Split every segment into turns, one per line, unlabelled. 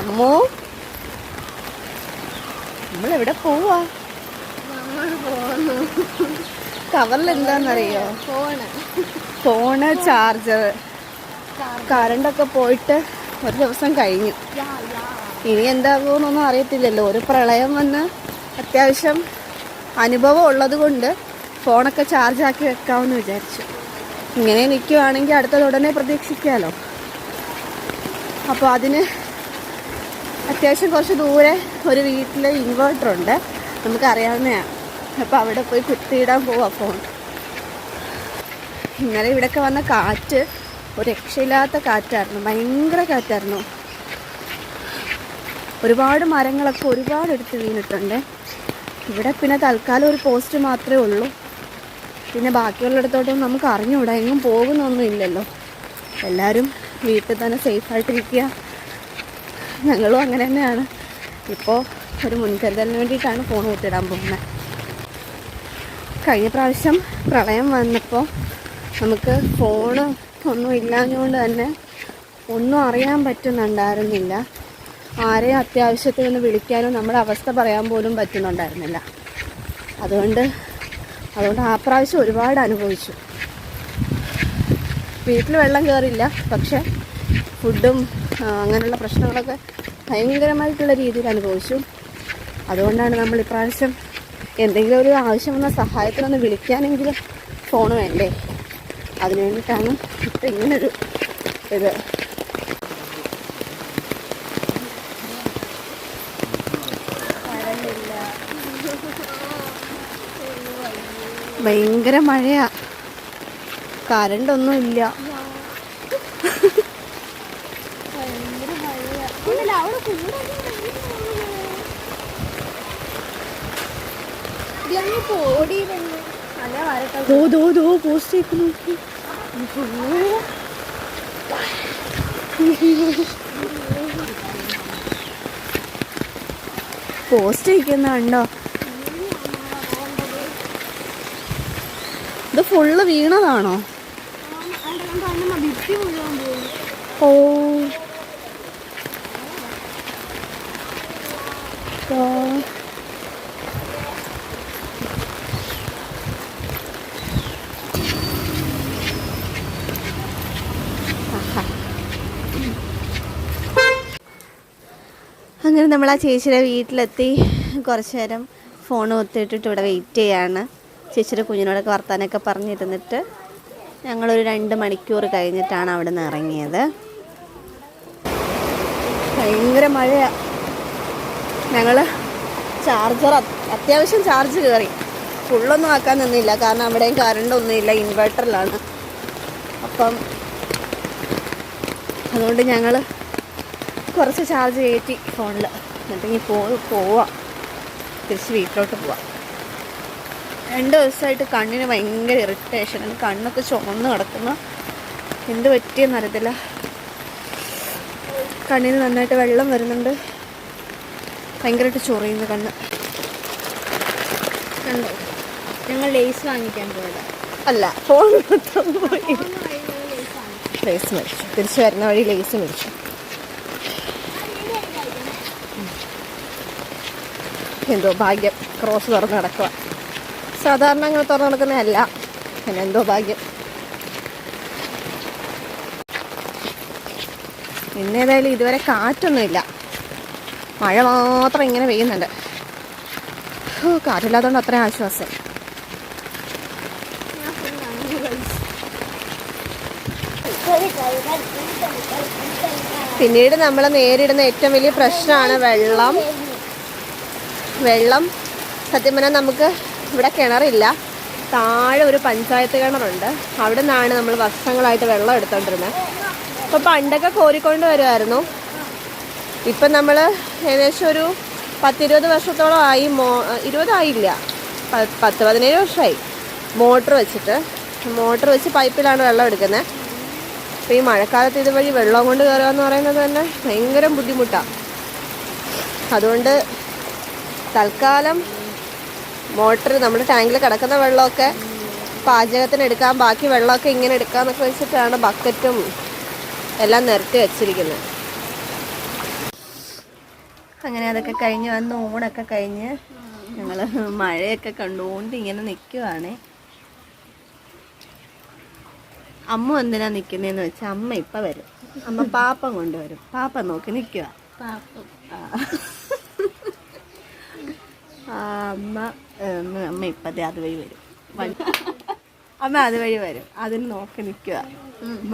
അമ്മോ. നമ്മൾ എവിടെ പോവാ? കവറിൽ എന്താന്നറിയോ
ഫോണ്
ചാർജർ കറണ്ടൊക്കെ പോയിട്ട് ഒരു ദിവസം കഴിഞ്ഞു. ഇനി എന്താകുമെന്നൊന്നും അറിയത്തില്ലല്ലോ. ഒരു പ്രളയം വന്ന് അത്യാവശ്യം അനുഭവം ഉള്ളത് കൊണ്ട് ഫോണൊക്കെ ചാർജാക്കി വെക്കാമെന്ന് വിചാരിച്ചു. ഇങ്ങനെ നിൽക്കുവാണെങ്കിൽ അടുത്തത് ഉടനെ പ്രതീക്ഷിക്കാമല്ലോ അപ്പോൾ അതിന് അത്യാവശ്യം കുറച്ച് ദൂരെ ഒരു വീട്ടിൽ ഇൻവേർട്ടർ ഉണ്ട്. നമുക്കറിയാവുന്നതാണ് അപ്പോൾ അവിടെ പോയി കുത്തിയിടാൻ പോവാ ഫോൺ ഇന്നലെ ഇവിടെയൊക്കെ വന്ന കാറ്റ് ഒരു രക്ഷയില്ലാത്ത കാറ്റായിരുന്നു. ഭയങ്കര കാറ്റായിരുന്നു. ഒരുപാട് മരങ്ങളൊക്കെ ഒരുപാട് എടുത്ത് വീണിട്ടുണ്ട്. ഇവിടെ പിന്നെ തൽക്കാലം ഒരു പോസ്റ്റ് മാത്രമേ ഉള്ളൂ. പിന്നെ ബാക്കിയുള്ളിടത്തോട്ടും നമുക്ക് അറിഞ്ഞുകൂടാ. എങ്ങും പോകുന്നൊന്നും ഇല്ലല്ലോ. എല്ലാവരും വീട്ടിൽ തന്നെ സേഫായിട്ടിരിക്കുക ഞങ്ങളും അങ്ങനെ തന്നെയാണ്. ഇപ്പോൾ ഒരു മുൻകരുതലിന് വേണ്ടിയിട്ടാണ് ഫോൺ കൂട്ടിയിടാൻ പോകുന്നത് കഴിഞ്ഞ പ്രാവശ്യം പ്രളയം വന്നപ്പോൾ നമുക്ക് ഫോണ് ഒന്നും ഇല്ലാഞ്ഞുകൊണ്ട് തന്നെ ഒന്നും അറിയാൻ പറ്റുന്നുണ്ടായിരുന്നില്ല. ആരെയും അത്യാവശ്യത്തിൽ നിന്ന് വിളിക്കാനും നമ്മുടെ അവസ്ഥ പറയാൻ പോലും പറ്റുന്നുണ്ടായിരുന്നില്ല. അതുകൊണ്ട് അതുകൊണ്ട് ആ പ്രാവശ്യം ഒരുപാട് അനുഭവിച്ചു. വീട്ടിൽ വെള്ളം കയറില്ല പക്ഷെ ഫുഡും അങ്ങനെയുള്ള പ്രശ്നങ്ങളൊക്കെ ഭയങ്കരമായിട്ടുള്ള രീതിയിൽ അനുഭവിച്ചു. അതുകൊണ്ടാണ് നമ്മൾ ഇപ്രാവശ്യം എന്തെങ്കിലും ഒരു ആവശ്യം വന്ന സഹായത്തിനൊന്ന് വിളിക്കാനെങ്കിലും ഫോൺ വേണ്ടേ? അതിന് വേണ്ടിയിട്ടാണ് ഇപ്പം ഇങ്ങനൊരു ഇത്. ഭയങ്കര മഴയാ. കരണ്ടൊന്നും ഇല്ല
ഭയങ്കര മഴയാ ഇല്ലല്ല അവിടെ കുഞ്ഞിനൊക്കെ അങ്ങ് പോടി തന്നെ അല്ല വരട്ടെ
ദോ ദോ ദോ പോസ്റ്റ് നോക്കി. പോസ്റ്റ് വയ്ക്കുന്ന കണ്ടോ? ഇത് ഫുള്ള് വീണതാണോ? ഓ. അങ്ങനെ നമ്മൾ ആ ചേച്ചിയുടെ വീട്ടിലെത്തി. കുറച്ച് നേരം ഫോൺ ഒത്തിട്ടിട്ട് ഇവിടെ വെയിറ്റ് ചെയ്യാണ്. ചേച്ചിയുടെ കുഞ്ഞിനോടൊക്കെ വർത്താനൊക്കെ പറഞ്ഞിരുന്നിട്ട് ഞങ്ങളൊരു രണ്ട് മണിക്കൂർ കഴിഞ്ഞിട്ടാണ് അവിടെ നിന്ന് ഇറങ്ങിയത്. ഭയങ്കര മഴയാണ് ഞങ്ങൾ ചാർജർ അത്യാവശ്യം ചാർജ് കയറി ഫുള്ളൊന്നും ആക്കാൻ നിന്നില്ല. കാരണം അവിടെയും കറണ്ട് ഒന്നുമില്ല ഇൻവെർട്ടറിലാണ് അപ്പം അതുകൊണ്ട് ഞങ്ങൾ കുറച്ച് ചാർജ് കയറ്റി ഫോണിൽ എന്നിട്ട് ഇനി പോ പോവാം. തിരിച്ച് വീട്ടിലോട്ട് പോവാം. രണ്ട് ദിവസമായിട്ട് കണ്ണിന് ഭയങ്കര ഇറിറ്റേഷൻ കണ്ണൊക്കെ ചുമന്ന് കിടക്കുന്നു. എന്ത് പറ്റിയെന്ന് അറിയത്തില്ല. കണ്ണിന് നന്നായിട്ട് വെള്ളം വരുന്നുണ്ട്. ഭയങ്കരമായിട്ട് ചൊറിയുന്നു കണ്ണ്.
കണ്ടോ? ഞങ്ങൾ ലേസ് വാങ്ങിക്കാൻ പോയത്.
അല്ല ഫോൺ മാത്രം പോയി. ലേസ് മേടിച്ചു. തിരിച്ചു വരുന്ന വഴി ലേസ് മേടിച്ചു. എന്തോ ഭാഗ്യം. ക്രോസ് തുറന്ന് നടക്കുക സാധാരണ അങ്ങനെ തുറന്ന് നടക്കുന്നതല്ല. പിന്നെ എന്തോ ഭാഗ്യം. ഇന്നേതായാലും ഇതുവരെ കാറ്റൊന്നുമില്ല. മഴ മാത്രം ഇങ്ങനെ പെയ്യുന്നുണ്ട്. കാറ്റില്ലാത്തതുകൊണ്ട് അത്രയും ആശ്വാസം. പിന്നീട് നമ്മൾ നേരിടുന്ന ഏറ്റവും വലിയ പ്രശ്നമാണ് വെള്ളം. വെള്ളം. സത്യം പറഞ്ഞാൽ നമുക്ക് ഇവിടെ കിണറില്ല. താഴെ ഒരു പഞ്ചായത്ത് കിണറുണ്ട്. അവിടെ നിന്നാണ് നമ്മൾ വർഷങ്ങളായിട്ട് വെള്ളം എടുത്തോണ്ടിരുന്നത് അപ്പോൾ പണ്ടൊക്കെ കോരിക്കൊണ്ട് വരുമായിരുന്നു ഇപ്പം നമ്മൾ ഏകദേശം ഒരു പത്തിരുപത് വർഷത്തോളം ആയി മോ ഇരുപതായില്ല. പത്ത് പതിനേഴ് വർഷമായി മോട്ടർ വെച്ചിട്ട്. മോട്ടർ വെച്ച് പൈപ്പിലാണ് വെള്ളം എടുക്കുന്നത് അപ്പോൾ ഈ മഴക്കാലത്ത് ഇതുവഴി വെള്ളം കൊണ്ട് കയറുക എന്ന് പറയുന്നത് തന്നെ ഭയങ്കര ബുദ്ധിമുട്ടാണ് അതുകൊണ്ട് തൽക്കാലം മോട്ടർ നമ്മുടെ ടാങ്കിൽ കിടക്കുന്ന വെള്ളമൊക്കെ പാചകത്തിന് എടുക്കാം ബാക്കി വെള്ളമൊക്കെ ഇങ്ങനെ എടുക്കാമെന്നൊക്കെ വെച്ചിട്ടാണ് ബക്കറ്റും എല്ലാം നിരത്തി വെച്ചിരിക്കുന്നത്. അങ്ങനെ അതൊക്കെ കഴിഞ്ഞ് വന്ന് ഊണൊക്കെ കഴിഞ്ഞ് ഞങ്ങൾ മഴയൊക്കെ കണ്ടുകൊണ്ട് ഇങ്ങനെ നിൽക്കുവാണ് അമ്മ എന്തിനാ നിൽക്കുന്നതെന്ന് വെച്ചാൽ അമ്മ ഇപ്പം വരും. അമ്മ പാപ്പം കൊണ്ടുവരും. പാപ്പ നോക്കി നിൽക്കുക
പാപ്പം.
അമ്മ അമ്മ ഇപ്പത്തെ അതുവഴി വരും. അമ്മ അതുവഴി വരും. അതിന് നോക്കി നിൽക്കുക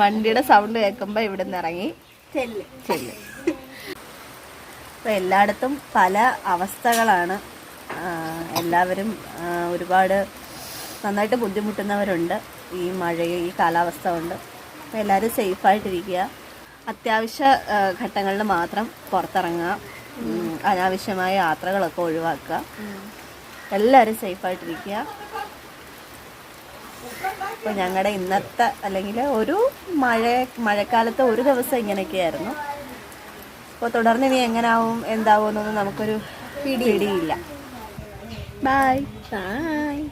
വണ്ടിയുടെ സൗണ്ട് കേൾക്കുമ്പോൾ ഇവിടെ നിന്ന് ഇറങ്ങി
ചെല്ല്.
ചെല്ലും. അപ്പോൾ എല്ലായിടത്തും പല അവസ്ഥകളാണ്. എല്ലാവരും ഒരുപാട് നന്നായിട്ട് ബുദ്ധിമുട്ടുന്നവരുണ്ട്. ഈ മഴ ഈ കാലാവസ്ഥ കൊണ്ട്. അപ്പോൾ എല്ലാവരും സേഫായിട്ടിരിക്കുക അത്യാവശ്യ ഘട്ടങ്ങളിൽ മാത്രം പുറത്തിറങ്ങുക. അനാവശ്യമായ യാത്രകളൊക്കെ ഒഴിവാക്കുക. എല്ലാവരും സേഫായിട്ടിരിക്കുക. അപ്പോൾ ഞങ്ങളുടെ ഇന്നത്തെ അല്ലെങ്കിൽ ഒരു മഴ മഴക്കാലത്ത് ഒരു ദിവസം ഇങ്ങനെയൊക്കെയായിരുന്നു. അപ്പോൾ തുടർന്ന് ഇനി എങ്ങനാവും എന്താവും എന്നൊന്നും നമുക്കൊരു പിടിയില്ല. Bye
bye